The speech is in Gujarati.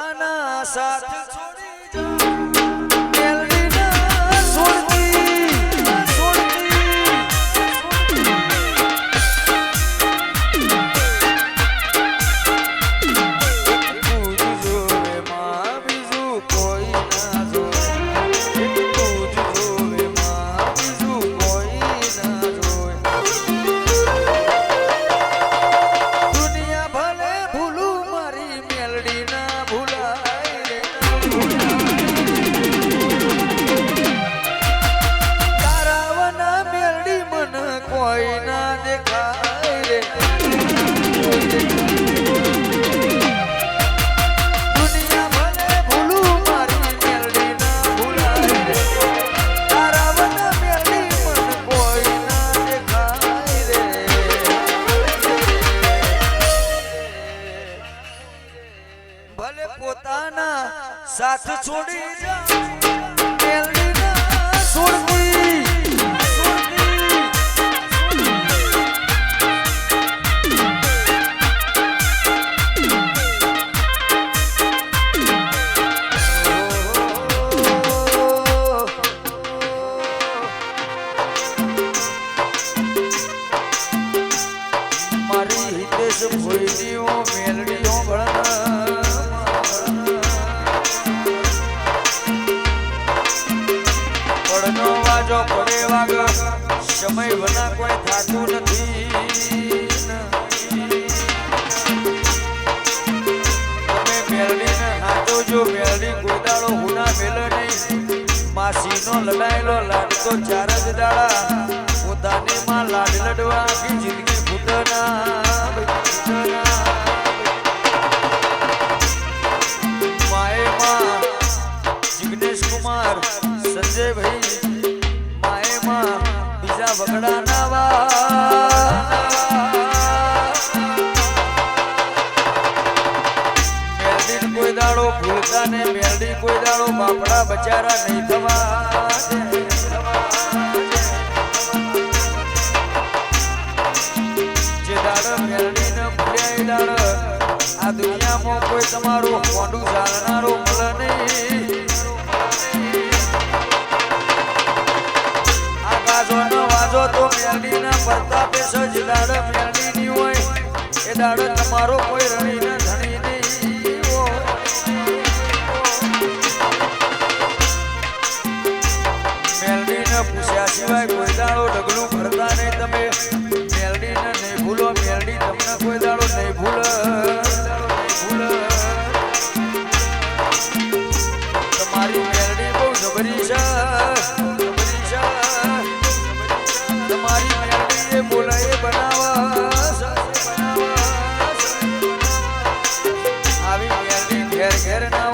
પોતાના સાથ છોડી melody now. ભલે પોતાના સાથ છોડી જા મેલડી ના છોડતી મારી હિતેશ ભોયડીઓ મેલડીઓ વાજો પડે વાગ, સમય વના કોઈ થાતું નથી. તમે મેલડીને હાથો જો મેલડી ગોદાળો હુના મેલે નહીં. માસીનો લડાયેલો લાડતો ચાર જ દાડા. પોતાને માં લાડ લડવા આખી જિંદગી ફૂટના માએ માં જિગ્નેશ કુમાર, સંજયભાઈ બીજા વગડા નાવા કોઈ ને આ દુનિયામાં કોઈ તમારું મોઢું જાણનારો મેલડીના પ્રતાપે સજ દાડો મેળવીની હોય એ દાડો તમારો કોઈ રણીના ધણી નહીં. પૂછ્યા સિવાય કોઈ દાડો ઢગલું ભરતા નહીં તમે get it up.